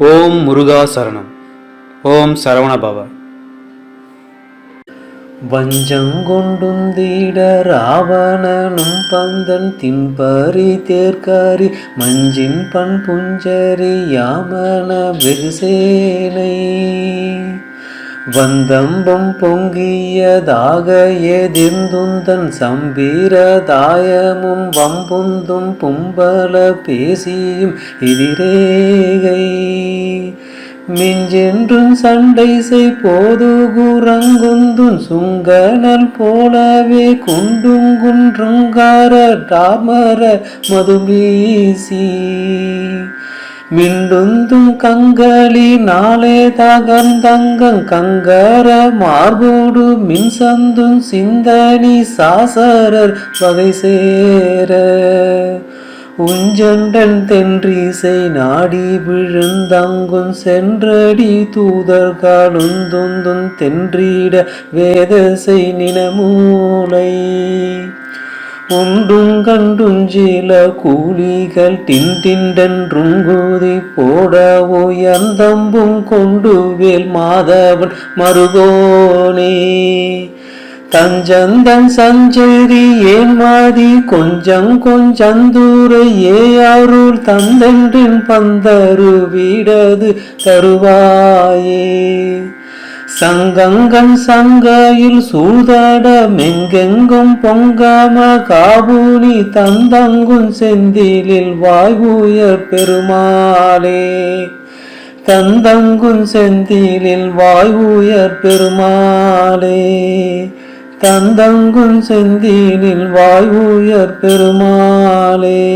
ஓம் முருகா சரணம். ஓம் சரவண பவ வஞ்சங்கொண்டுந்திட ராவணனும் பந்தன் தின்பரி தேர்காரி மஞ்சின் பண் புஞ்சரி யாமன வெகுசேனை வந்தம்பம் பொங்கியதாக எதிர்ந்துந்தன் சம்பீரதாயமும் வம்புந்தும் பும்பல பேசியும் எதிரேகை மிஞ்சென்றும் சண்டை செய் போது குரங்குந்தும் சுங்கனல் போலவே குண்டுங்குன்றுங்கார டாமர மதுபீசி மின்னுந்தும் கங்களி நாளே தகந்தங்கங் கங்கர மார்போடு மின்சந்தும் சிந்தனி சாசரர் வகை சேர. உஞ்சண்டன் தென்றிசை நாடி விழுந்தங்கும் சென்றடி தூதர்களுந்துந்துன் தென்றிட வேதசை நினமூலை. உண்டும் கண்டுஞ்சில கூலிகள் டின்டின்றென்றுங்குதி போட உயர்ந்தம்பும் கொண்டு வேல் மாதவன் மருகோனே. தஞ்சந்தன் சஞ்சேரி ஏன் மாதி கொஞ்சம் கொஞ்சந்தூரை ஏ அருள் தந்தென்றின் பந்தரு வீடது தருவாயே. சங்கங்கன் சங்கையில் சூதட மெங்கெங்கும் பொங்காம காபூனி தந்தங்கும் செந்திலில் வாய்வுயர் பெருமாளே. தந்தங்கும் செந்திலில் வாய்வுயர் பெருமாளே. தந்தங்கும் செந்திலில் வாய்வுயர் பெருமாளே.